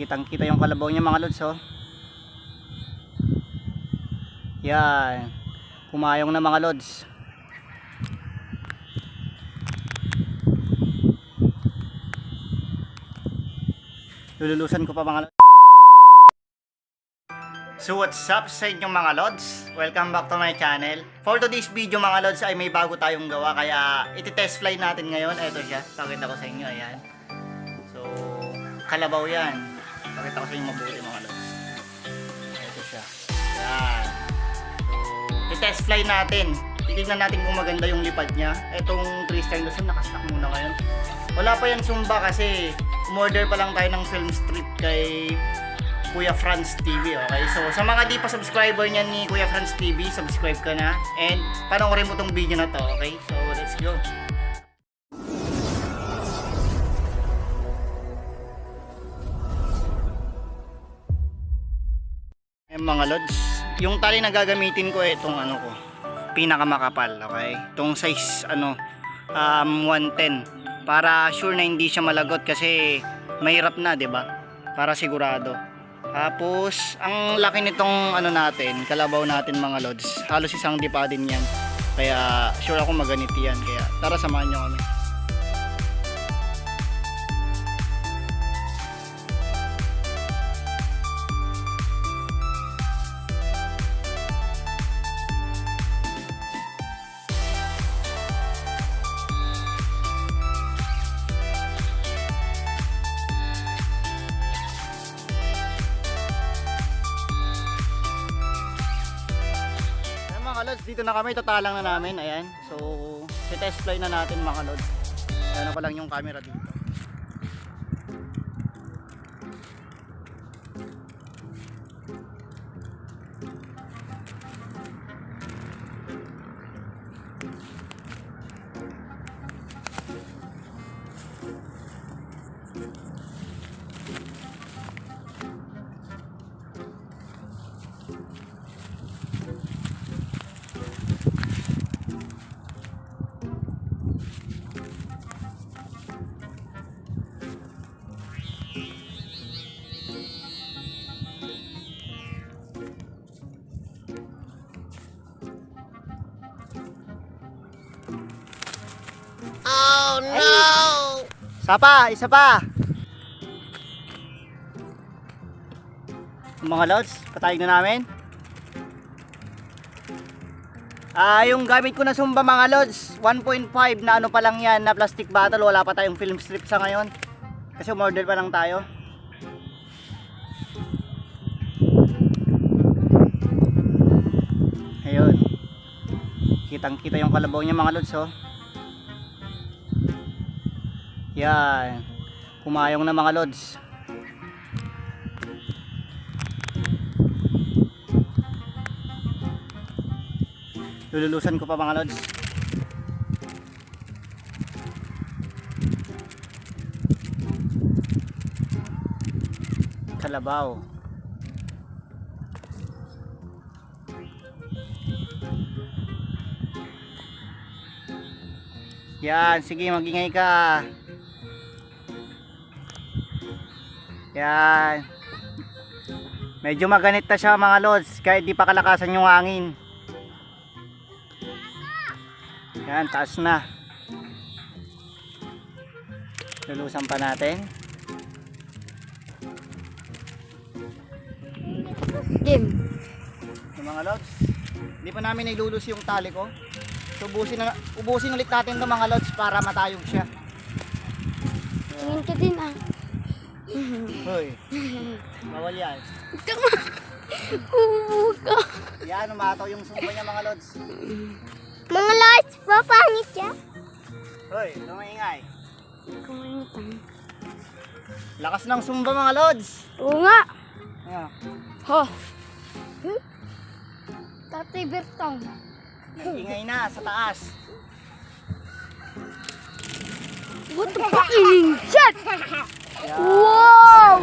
Kitang kita yung kalabaw niya mga lods oh. Yan. Kumayong na mga lods. Lululusan ko pa mga lods. So what's up sa inyong mga lods? Welcome back to my channel. For today's video mga lods ay may bago tayong gawa kaya iti-test fly natin ngayon. Ito siya. Pakita ko sa inyo. Ayan. So, kalabaw yan. Pakita ko sa inyo mabuti mga lods. Ito siya. Ayan. So, i-test fly natin. Titignan natin kung maganda yung lipad niya. Itong Christian Luzon, nakastock muna ngayon. Wala pa yan sumba kasi umorder pa lang tayo ng film strip kay Kuya Franz TV, okay? So, sa mga di pa subscriber niyan ni Kuya Franz TV, subscribe ka na. And, panoorin mo tong video na to, okay? So, let's go. Eh, mga lods, yung tali na gagamitin ko, itong ano ko, pinakamakapal, okay? Itong size, ano, um, 110. Para sure na hindi siya malagot kasi mahirap na, 'di ba? Para sigurado. Tapos, ang laki nitong ano natin, kalabaw natin mga lods. Halos isang dipa din yan. Kaya sure ako maganit yan. Kaya tara samahan nyo kami. Lods, dito na kami, tatalang na namin. Ayan. So, test fly na natin mga lods. Ayan pa lang yung camera dito. Isa pa, isa pa. Mga lods, patayog na namin. Ah, yung gamit ko na sumba mga lods, 1.5 na ano pa lang yan, na plastic bottle, wala pa tayong film strip sa ngayon. Kasi umorder pa lang tayo. Ayun. Kitang kita yung kalabaw niya mga lods oh. Yan. Kumayong na mga lods. Lululusan ko pa mga lods. Kalabaw. Yan, sige magingay ka. Yan. Medyo maganit na siya mga lods kahit di pa kalakasan yung hangin. Yan, taas na. Lulusan pa natin. Game. Yung mga lods, hindi pa namin nailulus yung tali ko. So ubusin, na, ubusin ulit natin to mga lods para matayog siya. Tingin ka din ah. Hoy, bawal yan. Ubo ka. Yan, umataw yung sumba niya mga lods. Mga lights, papangit siya. Hoy, lumaingay. Kumangitan. Lakas ng sumba mga lods. Oo nga. Ayan. Ho. Hmm? Tatay Bertong. Ingay na sa taas. What the fucking shit? Yan. Wow!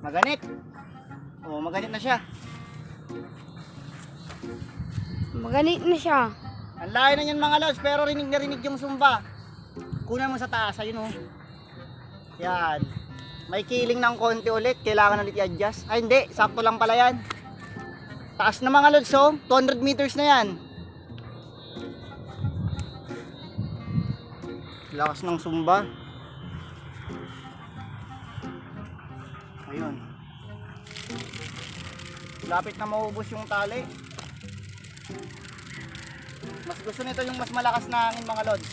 Maganit. Oh, maganit na siya. Maganit na siya. Ang layo na yan mga lods, pero rinig na rinig yung sumba. Kunan mo sa taas, ayun oh. Yan. May kiling ng konti ulit, kailangan ulit i-adjust. Ay hindi, sakto lang pala yan. Taas na mga lods oh, 200 meters na yan. Lakas ng sumba. Ayun. Lapit na maubos yung tali. Mas gusto nito yung mas malakas na hangin mga lods.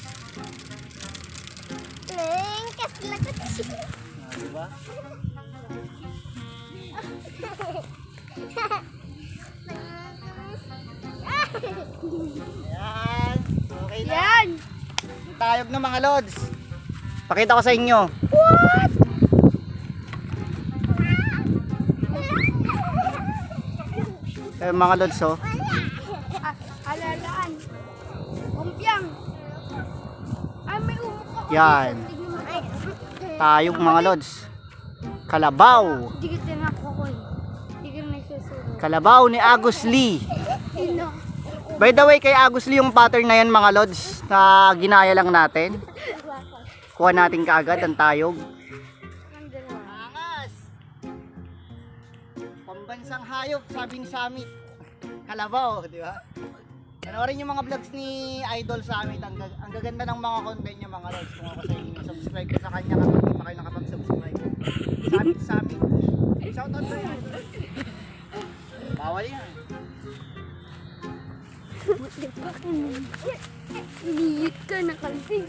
Lengkas lakas. Ah, diba? Ayan. Okay na. Yan. Tayog na mga lods. Pakita ko sa inyo. What? Eh, mga lods oh. Alalaan. Umpiang. Ay, may. Yan. Ay. Tayog mga lods. Kalabaw. Kalabaw ni Agus Lee. By the way, kay Agus Lee yung pattern na yan mga lods na ginaya lang natin. Kuha natin kaagad ang tayog. Angas! Pambansang hayop, sabi ni Samit. Kalabaw, di ba? Panoorin yung mga vlogs ni Idol Samit. Ang, ang gaganda ng mga content niya mga lods. Kung ako sa inyo, subscribe ko sa kanya kapag hindi pa kayo nakapag-subscribe. Samit Samit. Shoutout sa iyo. Bawal yan. Liyit ka na kalbi.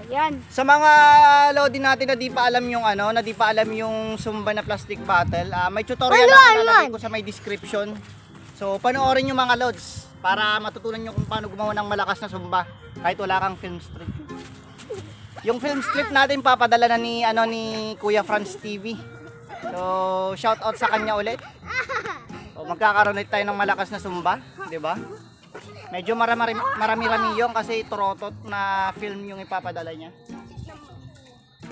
Ayan. Sa mga lodi natin na di pa alam yung ano, na di pa alam yung Zumba na plastic bottle, ah, may tutorial Ano, ako lalagay ko sa may description. So, panoorin yung mga lods para matutunan nyo kung paano gumawa ng malakas na Zumba kahit wala kang film strip. Yung film strip natin papadala na ni ano ni Kuya Franz TV. So, shout out sa kanya ulit. Magkakaroon ulit tayo ng malakas na Zumba, 'di ba? Medyo marami marami-rami yung kasi turotot na film yung ipapadala niya.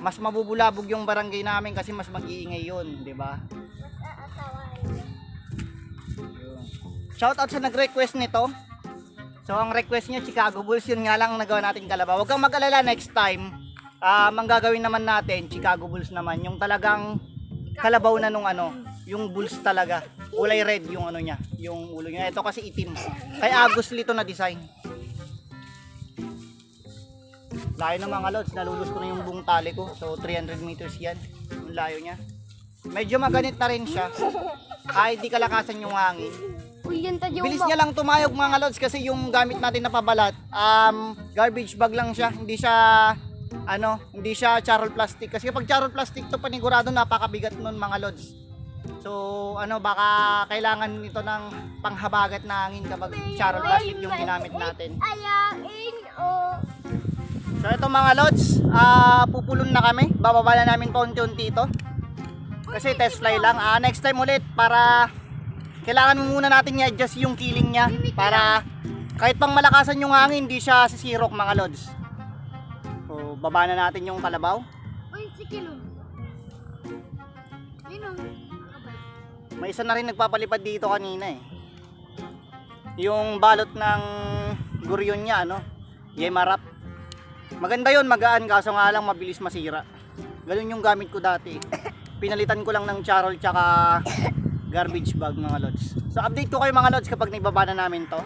Mas mabubulabog yung barangay namin kasi mas mag-iingay yun, di ba? Shoutout sa nag-request nito. So ang request niya Chicago Bulls, yun nga lang ang nagawa natin kalabaw. Huwag kang mag-alala next time. Ah, manggagawin naman natin Chicago Bulls naman, yung talagang kalabaw na nung ano, yung Bulls talaga. Kulay red yung ano niya, yung ulo niya. Ito kasi itim. Kay Agus Lito na design. Layo ng mga lods, nalulus ko na yung buong tali ko. So 300 meters yan, yung layo niya. Medyo maganit na rin siya. Kahit di kalakasan yung hangin. Bilis niya lang tumayog mga lods kasi yung gamit natin na pabalat, um, garbage bag lang siya. Hindi siya, ano, hindi siya charol plastic. Kasi kapag charol plastic to panigurado napakabigat nun mga lods. So, ano, baka kailangan nito ng panghabagat na hangin kapag charol plastic yung ginamit natin. Ayain o. So ito mga lods, ah pupulon na kami. Bababa na namin paunti-unti ito. Kasi test fly lang. Ah next time ulit para kailangan muna natin i-adjust yung killing niya para kahit pang malakasan yung hangin, hindi siya sisirok mga lods. Baba na natin yung kalabaw. Uy, si Kilo. Sino? May isa na rin nagpapalipad dito kanina eh. Yung balot ng guryon niya ano, Yemarap. Maganda yon magaan kaso nga lang mabilis masira. Ganun yung gamit ko dati. Pinalitan ko lang ng charol tsaka garbage bag mga lods. So update ko kayo mga lods kapag naibaba na namin to.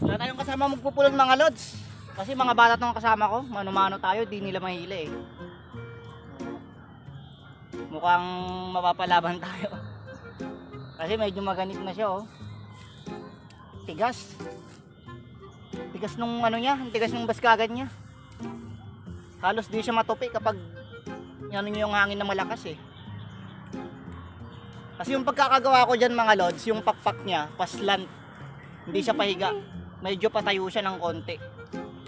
Wala tayong kasama magpupulong mga lods. Kasi mga bata tong kasama ko, mano-mano tayo, di nila mahila eh. Mukhang mapapalaban tayo. Kasi medyo maganit na siya oh. Tigas. Tigas nung ano niya, tigas nung baskagan niya. Halos di siya matupi kapag ano yung hangin na malakas eh. Kasi yung pagkakagawa ko dyan mga lods, yung pakpak niya, paslant. Hindi siya pahiga. Medyo patayo siya ng konti.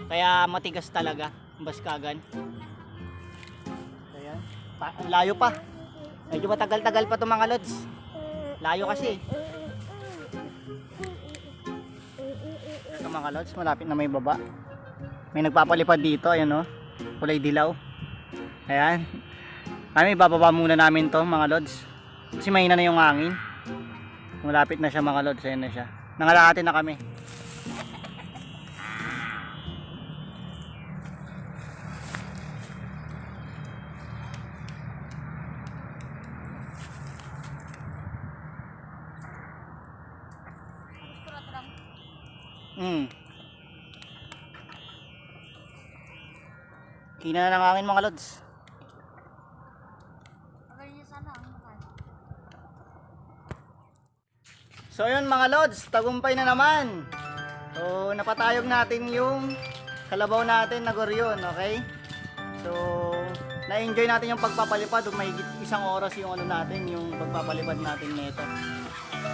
Kaya matigas talaga ang baskagan. Ayan. Pa- layo pa. Medyo matagal-tagal pa to mga lods. Layo kasi. Ito mga lods, malapit na may baba. May nagpapalipad dito, ayan o. Kulay dilaw. Ayan. Kami bababa muna namin to mga lods. Kasi mahina na yung hangin. Malapit na siya mga lods, ayan na siya. Nangalahati na kami. Hmm. Hina na ng hangin mga lods. So yun mga lods, tagumpay na naman. So napatayog natin yung kalabaw natin na goryon, okay? So na-enjoy natin yung pagpapalipad, may isang oras yung ano natin, yung pagpapalipad natin nito.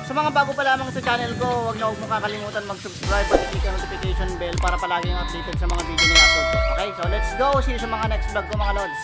Sa mga bago pa lamang sa channel ko, huwag na huwag kakalimutan mag-subscribe at click ang notification bell para palaging updated sa mga video na i-upload ko. Okay, so let's go! See you sa mga next vlog ko mga lods.